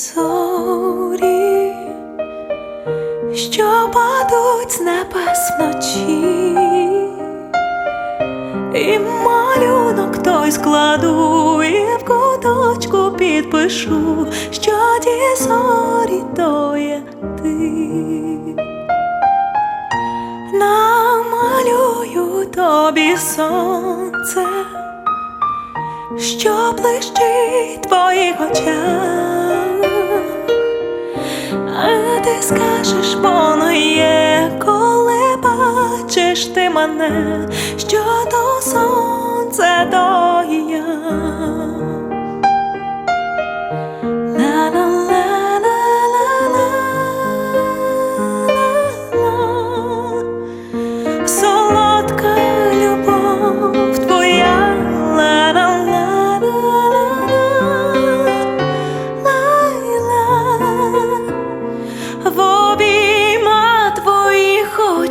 зорі, що падуть з небес вночі, і малюнок той складу, і в куточку підпишу, що ті зорі то є ти. Намалюю тобі сонце, що блищить в твоїх очах, скажеш, воно є, коли бачиш ти мене, що то сонце,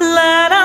Let